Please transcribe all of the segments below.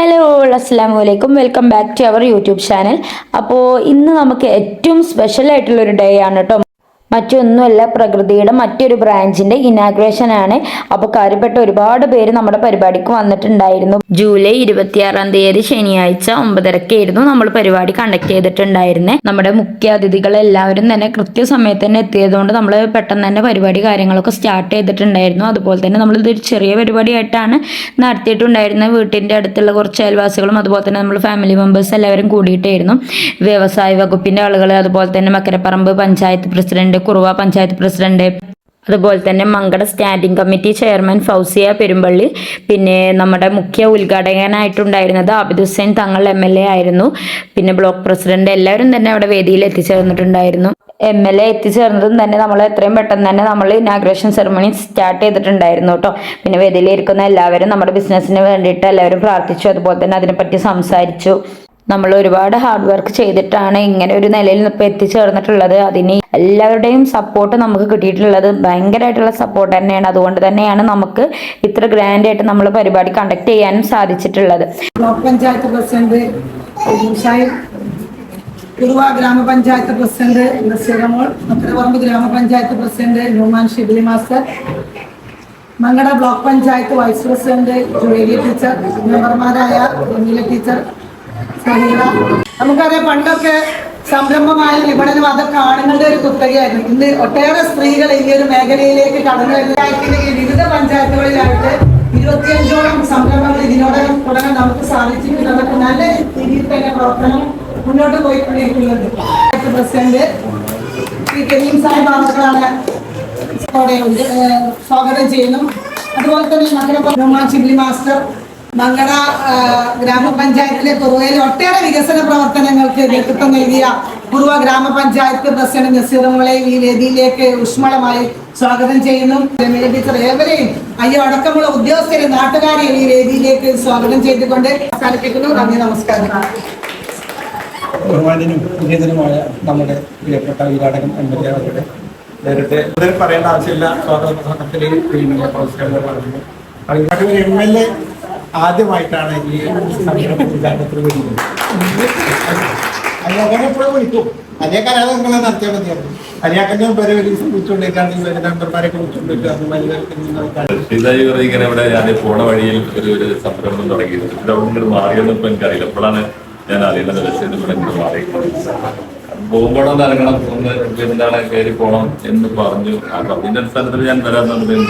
Hello അസ്സാം വലൈക്കും welcome back to our YouTube channel അപ്പോൾ ഇന്ന് നമുക്ക് ഏറ്റവും സ്പെഷ്യൽ ആയിട്ടുള്ള ഒരു ഡേ ആണ് കേട്ടോ മറ്റൊന്നുമല്ല പ്രകൃതിയുടെ മറ്റൊരു ബ്രാഞ്ചിന്റെ ഇനാഗ്രേഷൻ ആണ്. അപ്പോൾ കാര്യപ്പെട്ട ഒരുപാട് പേര് നമ്മുടെ പരിപാടിക്ക് വന്നിട്ടുണ്ടായിരുന്നു. ജൂലൈ ഇരുപത്തിയാറാം തീയതി ശനിയാഴ്ച ഒമ്പതരക്കായിരുന്നു നമ്മൾ പരിപാടി കണ്ടക്ട് ചെയ്തിട്ടുണ്ടായിരുന്നേ. നമ്മുടെ മുഖ്യ അതിഥികൾ എല്ലാവരും തന്നെ കൃത്യസമയത്ത് തന്നെ എത്തിയതുകൊണ്ട് നമ്മൾ പെട്ടെന്ന് തന്നെ പരിപാടി കാര്യങ്ങളൊക്കെ സ്റ്റാർട്ട് ചെയ്തിട്ടുണ്ടായിരുന്നു. അതുപോലെ തന്നെ നമ്മൾ ഇതൊരു ചെറിയ പരിപാടിയായിട്ടാണ് നടത്തിയിട്ടുണ്ടായിരുന്നത് വീട്ടിന്റെ അടുത്തുള്ള കുറച്ച് അയൽവാസികളും അതുപോലെ തന്നെ നമ്മൾ ഫാമിലി മെമ്പേഴ്സ് എല്ലാവരും കൂടിയിട്ടായിരുന്നു. വ്യവസായ വകുപ്പിന്റെ ആളുകൾ അതുപോലെ തന്നെ മക്കരപ്പറമ്പ് പഞ്ചായത്ത് പ്രസിഡന്റ് കുറുവ പഞ്ചായത്ത് പ്രസിഡന്റ്. അതുപോലെ തന്നെ Mankada standing committee chairman Fousiya Perumpally. പിന്നെ നമ്മുടെ മുഖ്യ ഉദ്ഘാടകനായിട്ടുണ്ടായിരുന്നത് Abid Hussain Thangal M L A ആയിരുന്നു. പിന്നെ ബ്ലോക്ക് പ്രസിഡന്റ് എല്ലാവരും തന്നെ അവിടെ വേദിയിൽ എത്തിച്ചേർന്നിട്ടുണ്ടായിരുന്നു. എം എൽ എ എത്തിച്ചേർന്നതും തന്നെ നമ്മൾ എത്രയും പെട്ടെന്ന് തന്നെ നമ്മൾ ഇനാഗ്രേഷൻ സെറമണി സ്റ്റാർട്ട് ചെയ്തിട്ടുണ്ടായിരുന്നു കേട്ടോ. പിന്നെ വേദിയിലിരിക്കുന്ന എല്ലാവരും നമ്മുടെ ബിസിനസ്സിന് വേണ്ടിയിട്ട് എല്ലാവരും പ്രാർത്ഥിച്ചു. അതുപോലെ തന്നെ അതിനെപ്പറ്റി സംസാരിച്ചു. നമ്മൾ ഒരുപാട് ഹാർഡ് വർക്ക് ചെയ്തിട്ടാണ് ഇങ്ങനെ ഒരു നിലയിൽ ഇപ്പോൾ എത്തിച്ചേർന്നിട്ടുള്ളത്. അതിന് എല്ലാവരുടെയും സപ്പോർട്ട് നമുക്ക് കിട്ടിയിട്ടുള്ളത് ഭയങ്കരമായിട്ടുള്ള സപ്പോർട്ട് തന്നെയാണ്. അതുകൊണ്ട് തന്നെയാണ് നമുക്ക് ഇത്ര ഗ്രാൻഡ് ആയിട്ട് നമ്മൾ പരിപാടി കണ്ടക്ട് ചെയ്യാനും സാധിച്ചിട്ടുള്ളത്. ബ്ലോക്ക് പഞ്ചായത്ത് പ്രസിഡന്റ് കുറുവ ഗ്രാമപഞ്ചായത്ത് president Naseeramol Makkaraparamba grama panchayat president master Mankada block panchayat vice president teacher മെമ്പർമാരായ ടീച്ചർ നമുക്കറിയാം പണ്ടൊക്കെ സംരംഭമായ വിപണനം അതൊക്കെ ആണുങ്ങളുടെ ഒരു കുത്തകയായിരുന്നു. ഇന്ന് ഒട്ടേറെ സ്ത്രീകൾ ഈ ഒരു മേഖലയിലേക്ക് കടന്നു വരുന്ന. വിവിധ പഞ്ചായത്തുകളിലായിട്ട് ഇരുപത്തിയഞ്ചോളം സംരംഭങ്ങൾ ഇതിനോടകം തുടങ്ങാൻ നമുക്ക് സാധിച്ചിട്ടുണ്ട്. അതൊക്കെ നല്ല രീതിയിൽ തന്നെ പ്രവർത്തനം മുന്നോട്ട് പോയിക്കൊണ്ടിരിക്കുന്നുണ്ട്. പ്രസിഡന്റ് ശ്രീ കരീം സാഹിബ് അവർക്കാണ് സ്വാഗതം ചെയ്യുന്നു. അതുപോലെ തന്നെ നഗര ചിബ്ലി മാസ്റ്റർ മങ്കട ഗ്രാമപഞ്ചായത്തിലെ കുറുവയിൽ ഒട്ടേറെ വികസന പ്രവർത്തനങ്ങൾക്ക് നേതൃത്വം നൽകിയ കുറുവ ഗ്രാമപഞ്ചായത്ത് പ്രസിഡന്റ് നസീറുകളെ ഈ വേദിയിലേക്ക് ഊഷ്മളമായി സ്വാഗതം ചെയ്യുന്നു. രമീല ടീച്ചർ ഏവരെയും അയ്യോ അടക്കമുള്ള ഉദ്യോഗസ്ഥരെ നാട്ടുകാരെയും ഈ വേദിയിലേക്ക് സ്വാഗതം ചെയ്തുകൊണ്ട് അവസാനിപ്പിക്കുന്നു. നന്ദി നമസ്കാരം. ബഹുമാന്യനും പുതിയതനുമായ നമ്മുടെ പ്രിയപ്പെട്ട വീരാടകൻ എം എൽ എ അവരുടെ നേരിട്ട് പറയേണ്ട ആവശ്യമില്ല. സ്വാതന്ത്ര്യ സംഘത്തിലെയും പ്രൊഫസറുകൾ പറഞ്ഞു അതിന് എം എൽ എ ആദ്യമായിട്ടാണ് ഈ സംരംഭ ഉദ്ഘാടനത്തിൽ വരുന്നത്. അലിയാക്കനെ എപ്പോഴും വിളിക്കും. അലിയാക്കാരാണ് നിങ്ങളെ നടത്തിയാൽ മതിയായിരുന്നു? ഞാൻ പോണ വഴിയിൽ ഒരു ഒരു സംരംഭം തുടങ്ങിയത്. മാറിയെന്ന് ഇപ്പൊ എനിക്കറിയില്ല. ഞാൻ അറിയുന്നത്. ഇത് ഇവിടെ മാറി പോകുമ്പോഴൊന്ന് ഇറങ്ങണം. എന്താണ് കയറി പോകണം എന്ന് പറഞ്ഞു. അപ്പൊ അതിന്റെ അടിസ്ഥാനത്തിൽ ഞാൻ വരാൻ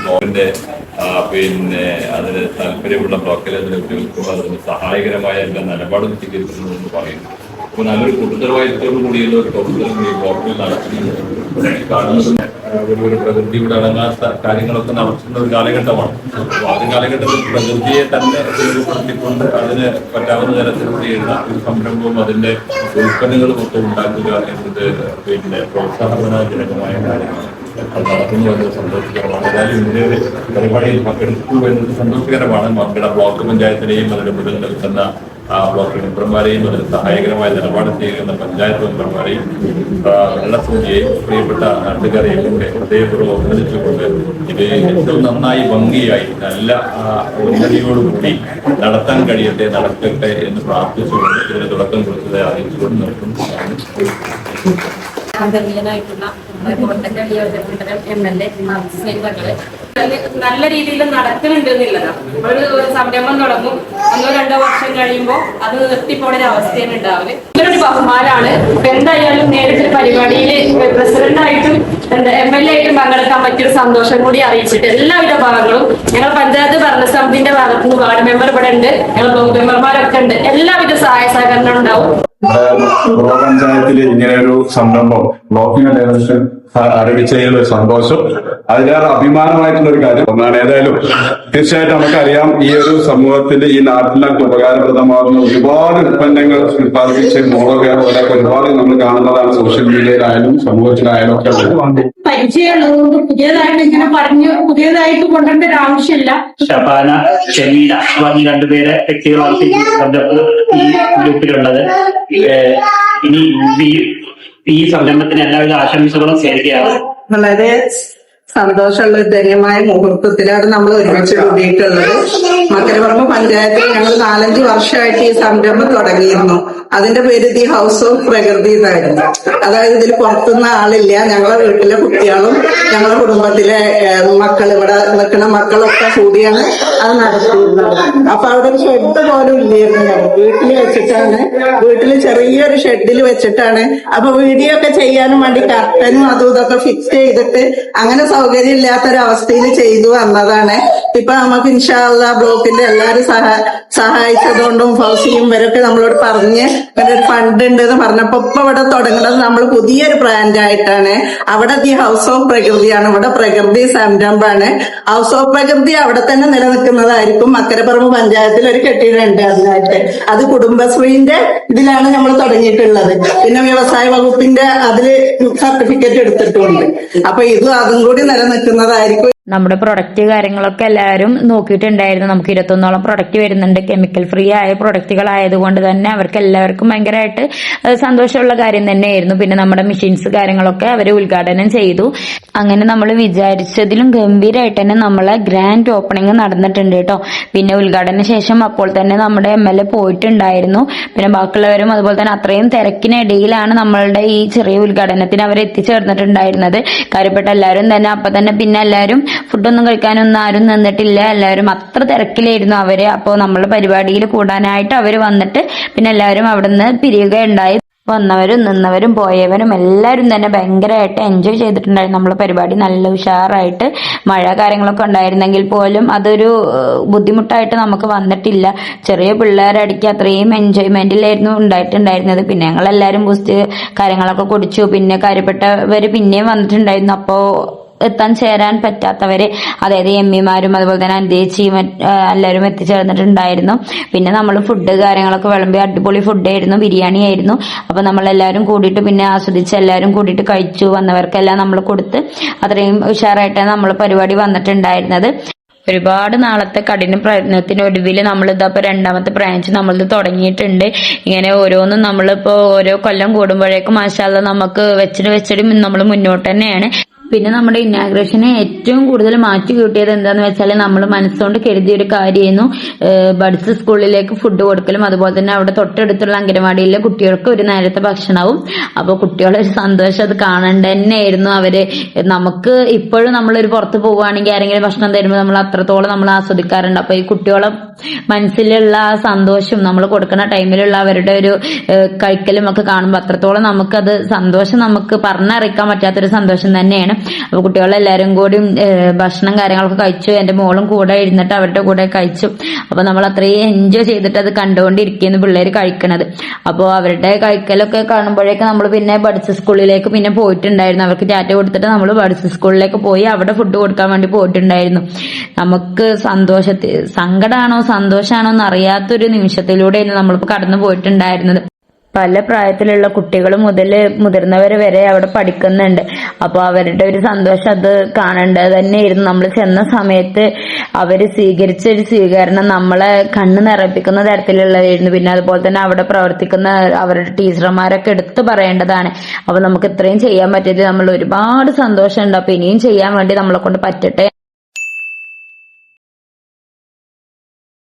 ആ, പിന്നെ അതിന് താല്പര്യമുള്ള അതിന് ഉപയോഗിക്കുമ്പോൾ അതിന് സഹായകരമായ എല്ലാ നിലപാടും സ്വീകരിക്കുന്നു എന്ന് പറയുന്നു. അപ്പൊ നല്ലൊരു ഉത്തരവാദിത്തത്തോടു കൂടിയുള്ള ഒരു പ്രവർത്തനം ഈ ബ്ലോക്കിൽ നടത്തുന്നത് കാണുന്നത്. ഒരു ഒരു പ്രകൃതിയുടെ അടങ്ങാത്ത കാര്യങ്ങളൊക്കെ നടത്തുന്ന ഒരു കാലഘട്ടമാണ്. അപ്പോൾ ആ കാലഘട്ടത്തിൽ പ്രകൃതിയെ തന്നെ രൂപപ്പെടുത്തിക്കൊണ്ട് അതിന് പറ്റാവുന്ന തരത്തിലുള്ള ഒരു സംരംഭവും അതിന്റെ ഉൽപ്പന്നങ്ങളും ഒക്കെ ഉണ്ടാക്കുക എന്നത് പിന്നെ പ്രോത്സാഹനജനകമായ കാര്യമാണ്. നടക്കുന്നു എന്നത് സന്തോഷകരമാണ് ഏതായാലും ഇതിന്റെ പരിപാടിയിൽ പങ്കെടുത്തു എന്നത് സന്തോഷകരമാണ് മക്കളുടെ ബ്ലോക്ക് പഞ്ചായത്തിനെയും അതിന്റെ മുതൽ നിൽക്കുന്ന ആ ബ്ലോക്ക് മെമ്പർമാരെയും അതിന് സഹായകരമായ നിലപാട് ചെയ്യുന്ന പഞ്ചായത്ത് മെമ്പർമാരെയും ആ, വെള്ളസൂചിയെയും പ്രിയപ്പെട്ട നാട്ടുകാരെയും ഒക്കെ ഹൃദയപൂർവം അഭിനന്ദിച്ചുകൊണ്ട് ഇത് ഏറ്റവും നന്നായി ഭംഗിയായി നല്ല ഉന്നതിയോടുകൂടി നടത്താൻ കഴിയട്ടെ നടക്കട്ടെ എന്ന് പ്രാർത്ഥിച്ചുകൊണ്ട് ഇതിന് തുടക്കം കുറിച്ചത് അറിയിച്ചുകൊണ്ട് നിർത്തുന്നു നല്ല രീതിയിൽ നടക്കുന്നുണ്ട് എന്നുള്ളതാണ് ഒരു സംരംഭം തുടങ്ങും. ഒന്നോ രണ്ടോ വർഷം കഴിയുമ്പോൾ അത് നിർത്തിപ്പോണൊരു അവസ്ഥയാണ് ഉണ്ടാവൽ. ഇങ്ങനൊരു ബഹുമാനാണ്. എന്തായാലും നേരിട്ടൊരു പരിപാടിയിൽ പ്രസിഡന്റ് ആയിട്ടും എന്താ എം എൽ എ ആയിട്ടും പങ്കെടുക്കാൻ പറ്റിയൊരു സന്തോഷം കൂടി അറിയിച്ചിട്ട് എല്ലാവിധ ഭാഗങ്ങളും ഞങ്ങൾ പഞ്ചായത്ത് ഭരണസമിതിന്റെ ഭാഗത്തു നിന്ന് വാർഡ് മെമ്പർ ഇവിടെ ഉണ്ട്. ഞങ്ങൾ ബ്ലോക്ക് മെമ്പർമാരൊക്കെ ഉണ്ട്. എല്ലാവിധ സഹായ സഹകരണം ഉണ്ടാവും. ഇങ്ങനെ ഒരു സംരംഭം ബ്ലോക്കിംഗ് ഡയറക്ഷൻ ആരംഭിച്ചതിൽ ഒരു സന്തോഷം. അതിലേറെ അഭിമാനമായിട്ടുള്ള ഒരു കാര്യം ഒന്നാണ് ഏതായാലും തീർച്ചയായിട്ടും നമുക്കറിയാം ഈ ഒരു സമൂഹത്തിൽ ഈ നാട്ടിലൊക്കെ ഉപകാരപ്രദമാകുന്ന ഒരുപാട് ഉൽപ്പന്നങ്ങൾ ഉത്പാദിപ്പിച്ച് മോളൊക്കെ അവരൊക്കെ ഒരുപാട് നമ്മൾ കാണുന്നതാണ് സോഷ്യൽ മീഡിയയിലായാലും സമൂഹത്തിലായാലും ഒക്കെ. പരിചയമുള്ളതുകൊണ്ട് പുതിയതായിട്ട് ഇങ്ങനെ പറഞ്ഞു പുതിയതായിട്ട് കൊണ്ടുവരേണ്ട ഒരു ആവശ്യമില്ല. ഷബാന ഷമീന പറഞ്ഞ രണ്ടുപേരെ വ്യക്തികളാണ് ഈ ഗ്രൂപ്പിലുള്ളത്. ഇനി ഈ- സംരംഭത്തിന് എല്ലാവിധ ആശംസകളും ചേരുകയാണ് വളരെ സന്തോഷമുള്ള ധന്യമായ മുഹൂർത്തത്തിലാണ് നമ്മൾ ഒരുമിച്ച് കൂടിയിട്ടുള്ളത്. മക്കരപ്പുറമ്പ് പഞ്ചായത്തിൽ ഞങ്ങൾ നാലഞ്ച് വർഷമായിട്ട് ഈ സംരംഭം തുടങ്ങിയിരുന്നു. അതിന്റെ പേര് ദി ഹൗസ് ഓഫ് പ്രകൃതി എന്നായിരുന്നു. അതായത് ഇതിൽ പുറത്തുനിന്ന് ആളില്ല. ഞങ്ങളെ വീട്ടിലെ കുട്ടികളും ഞങ്ങളെ കുടുംബത്തിലെ മക്കൾ ഇവിടെ നിൽക്കുന്ന മക്കളൊക്കെ കൂടിയാണ് അത് നടത്തിയിരുന്നത്. അപ്പൊ അവിടെ ഒരു ഷെഡ് പോലും ഇല്ലായിരുന്നു. ഞങ്ങൾ വീട്ടിൽ വെച്ചിട്ടാണ് വീട്ടിൽ ചെറിയൊരു ഷെഡിൽ വെച്ചിട്ടാണ്. അപ്പൊ വീഡിയോ ഒക്കെ ചെയ്യാനും വേണ്ടി കർട്ടനും അതും ഇതൊക്കെ ഫിക്സ് ചെയ്തിട്ട് അങ്ങനെ സൗകര്യം ഇല്ലാത്തൊരവസ്ഥയിൽ ചെയ്തു വന്നതാണ്. ഇപ്പൊ നമുക്ക് ഇൻഷാല്ല ബ്ലോക്കിന്റെ എല്ലാരും സഹാ സഹായിച്ചതുകൊണ്ടും ഫൗസിയും ഇവരൊക്കെ നമ്മളോട് പറഞ്ഞ് ഇവരുടെ ഒരു ഫണ്ട് ഉണ്ട് എന്ന് പറഞ്ഞപ്പോ ഇപ്പൊ ഇവിടെ തുടങ്ങുന്നത് നമ്മൾ പുതിയൊരു ബ്രാൻഡ് ആയിട്ടാണ്. അവിടെ ഈ ഹൗസ് ഓഫ് പ്രകൃതിയാണ്. ഇവിടെ പ്രകൃതി സംരംഭമാണ്. ഹൗസ് ഓഫ് പ്രകൃതി അവിടെ തന്നെ നിലനിൽക്കുന്നതായിരിക്കും. മക്കരപ്പുറമ്പ് പഞ്ചായത്തിൽ ഒരു കെട്ടിടമുണ്ട് അതിനായിട്ട്. അത് കുടുംബശ്രീന്റെ ഇതിലാണ് നമ്മൾ തുടങ്ങിയിട്ടുള്ളത്. പിന്നെ വ്യവസായ വകുപ്പിന്റെ അതിൽ സർട്ടിഫിക്കറ്റ് എടുത്തിട്ടുണ്ട്. അപ്പൊ ഇതും അതും കൂടി നിലനിൽക്കുന്നതായിരിക്കും. നമ്മുടെ പ്രൊഡക്റ്റ് കാര്യങ്ങളൊക്കെ എല്ലാവരും നോക്കിയിട്ടുണ്ടായിരുന്നു. നമുക്ക് ഇരുപത്തൊന്നോളം പ്രൊഡക്റ്റ് വരുന്നുണ്ട്. കെമിക്കൽ ഫ്രീ ആയ പ്രൊഡക്റ്റുകൾ ആയതുകൊണ്ട് തന്നെ അവർക്ക് എല്ലാവർക്കും ഭയങ്കരമായിട്ട് സന്തോഷമുള്ള കാര്യം തന്നെയായിരുന്നു. പിന്നെ നമ്മുടെ മെഷീൻസ് കാര്യങ്ങളൊക്കെ അവർ ഉദ്ഘാടനം ചെയ്തു. അങ്ങനെ നമ്മൾ വിചാരിച്ചതിലും ഗംഭീരമായിട്ട് തന്നെ നമ്മളെ ഗ്രാൻഡ് ഓപ്പണിംഗ് നടന്നിട്ടുണ്ട് കേട്ടോ. പിന്നെ ഉദ്ഘാടന ശേഷം അപ്പോൾ തന്നെ നമ്മുടെ എം എൽ എ പോയിട്ടുണ്ടായിരുന്നു. പിന്നെ ബാക്കിയുള്ളവരും അതുപോലെ തന്നെ അത്രയും തിരക്കിനിടയിലാണ് നമ്മളുടെ ഈ ചെറിയ ഉദ്ഘാടനത്തിന് അവർ എത്തിച്ചേർന്നിട്ടുണ്ടായിരുന്നത് കാര്യപ്പെട്ട എല്ലാവരും തന്നെ അപ്പൊ തന്നെ പിന്നെ എല്ലാവരും ഫുഡൊന്നും കഴിക്കാനൊന്നും ആരും നിന്നിട്ടില്ല. എല്ലാവരും അത്ര തിരക്കിലായിരുന്നു അവർ. അപ്പോ നമ്മൾ പരിപാടിയിൽ കൂടാനായിട്ട് അവർ വന്നിട്ട് പിന്നെ എല്ലാവരും അവിടുന്ന് പിരിയുകയുണ്ടായി. വന്നവരും നിന്നവരും പോയവരും എല്ലാവരും തന്നെ ഭയങ്കരമായിട്ട് എൻജോയ് ചെയ്തിട്ടുണ്ടായിരുന്നു. നമ്മളെ പരിപാടി നല്ല ഉഷാറായിട്ട് മഴ കാര്യങ്ങളൊക്കെ ഉണ്ടായിരുന്നെങ്കിൽ പോലും അതൊരു ബുദ്ധിമുട്ടായിട്ട് നമുക്ക് വന്നിട്ടില്ല. ചെറിയ പിള്ളേരടിക്ക് അത്രയും എൻജോയ്മെന്റിലായിരുന്നു ഉണ്ടായിട്ടുണ്ടായിരുന്നത്. പിന്നെ ഞങ്ങൾ എല്ലാവരും ബൂസ്റ്റ് കാര്യങ്ങളൊക്കെ കുടിച്ചു. പിന്നെ കാര്യപ്പെട്ടവർ പിന്നെയും വന്നിട്ടുണ്ടായിരുന്നു. അപ്പോൾ എത്താൻ ചേരാൻ പറ്റാത്തവര് അതായത് എം ഇമാരും അതുപോലെ തന്നെ അന്തേച്ചിയും എല്ലാവരും എത്തിച്ചേർന്നിട്ടുണ്ടായിരുന്നു. പിന്നെ നമ്മൾ ഫുഡ് കാര്യങ്ങളൊക്കെ വിളമ്പി അടിപൊളി ഫുഡായിരുന്നു ബിരിയാണി ആയിരുന്നു. അപ്പൊ നമ്മൾ എല്ലാവരും കൂടിയിട്ട് പിന്നെ ആസ്വദിച്ച് എല്ലാവരും കൂടിയിട്ട് കഴിച്ചു വന്നവർക്കെല്ലാം നമ്മൾ കൊടുത്ത് അത്രയും ഉഷാറായിട്ടാണ് നമ്മൾ പരിപാടി വന്നിട്ടുണ്ടായിരുന്നത്. ഒരുപാട് നാളത്തെ കഠിന പ്രയത്നത്തിനൊടുവിൽ നമ്മൾ ഇതപ്പോ രണ്ടാമത്തെ ബ്രാഞ്ച് നമ്മളിത് തുടങ്ങിയിട്ടുണ്ട്. ഇങ്ങനെ ഓരോന്നും നമ്മളിപ്പോ ഓരോ കൊല്ലം കൂടുമ്പോഴേക്കും മാഷാല്ല നമുക്ക് വെച്ചിട്ട് വെച്ചിട്ട് നമ്മൾ മുന്നോട്ട് തന്നെയാണ്. പിന്നെ നമ്മുടെ ഇനാഗ്രേഷനെ ഏറ്റവും കൂടുതൽ മാറ്റി കൂട്ടിയത് എന്താന്ന് വെച്ചാൽ നമ്മൾ മനസ്സുകൊണ്ട് കരുതിയ ഒരു കാര്യമായിരുന്നു ബഡ്സ് സ്കൂളിലേക്ക് ഫുഡ് കൊടുക്കലും അതുപോലെ തന്നെ അവിടെ തൊട്ടടുത്തുള്ള അംഗനവാടിയിലെ കുട്ടികൾക്ക് ഒരു നേരത്തെ ഭക്ഷണവും. അപ്പോൾ കുട്ടികളെ ഒരു സന്തോഷം അത് കാണേണ്ട തന്നെയായിരുന്നു അവർ. നമുക്ക് ഇപ്പോഴും നമ്മളൊരു പുറത്ത് പോവുകയാണെങ്കിൽ ആരെങ്കിലും ഭക്ഷണം തരുമ്പോൾ നമ്മൾ അത്രത്തോളം നമ്മൾ ആസ്വദിക്കാറുണ്ട്. അപ്പൊ ഈ കുട്ടികളെ മനസ്സിലുള്ള ആ സന്തോഷം നമ്മൾ കൊടുക്കുന്ന ടൈമിലുള്ള അവരുടെ ഒരു കഴിക്കലും ഒക്കെ കാണുമ്പോൾ അത്രത്തോളം നമുക്കത് സന്തോഷം നമുക്ക് പറഞ്ഞറിയിക്കാൻ പറ്റാത്തൊരു സന്തോഷം തന്നെയാണ്. അപ്പൊ കുട്ടികളെല്ലാരും കൂടി ഭക്ഷണം കാര്യങ്ങളൊക്കെ കഴിച്ചു. എന്റെ മോളും കൂടെ ഇരുന്നിട്ട് അവരുടെ കൂടെ കഴിച്ചു. അപ്പൊ നമ്മൾ അത്രയും എൻജോയ് ചെയ്തിട്ട് അത് കണ്ടുകൊണ്ടിരിക്കുന്നു പിള്ളേര് കഴിക്കണത്. അപ്പോൾ അവരുടെ കഴിക്കലൊക്കെ കാണുമ്പോഴേക്ക് നമ്മൾ പിന്നെ ബഡ്സ് സ്കൂളിലേക്ക് പിന്നെ പോയിട്ടുണ്ടായിരുന്നു. അവർക്ക് ചാറ്റ കൊടുത്തിട്ട് നമ്മൾ ബഡ്സ് സ്കൂളിലേക്ക് പോയി അവിടെ ഫുഡ് കൊടുക്കാൻ വേണ്ടി പോയിട്ടുണ്ടായിരുന്നു. നമുക്ക് സന്തോഷത്തിൽ സങ്കടമാണോ സന്തോഷമാണോ എന്ന് അറിയാത്തൊരു നിമിഷത്തിലൂടെയാണ് നമ്മളിപ്പോൾ കടന്നു പോയിട്ടുണ്ടായിരുന്നത്. പല പ്രായത്തിലുള്ള കുട്ടികൾ മുതൽ മുതിർന്നവർ വരെ അവിടെ പഠിക്കുന്നുണ്ട്. അപ്പോൾ അവരുടെ ഒരു സന്തോഷം അത് കാണേണ്ടത് തന്നെയായിരുന്നു. നമ്മൾ ചെന്ന സമയത്ത് അവർ സ്വീകരിച്ച ഒരു സ്വീകരണം നമ്മളെ കണ്ണ് നിറപ്പിക്കുന്ന തരത്തിലുള്ളതായിരുന്നു. പിന്നെ അതുപോലെ തന്നെ അവിടെ പ്രവർത്തിക്കുന്ന അവരുടെ ടീച്ചർമാരൊക്കെ എടുത്തു പറയേണ്ടതാണ്. അപ്പോൾ നമുക്ക് ഇത്രയും ചെയ്യാൻ പറ്റിയത് നമ്മൾ ഒരുപാട് സന്തോഷമുണ്ട്. അപ്പോൾ ഇനിയും ചെയ്യാൻ വേണ്ടി നമ്മളെ കൊണ്ട് പറ്റട്ടെ.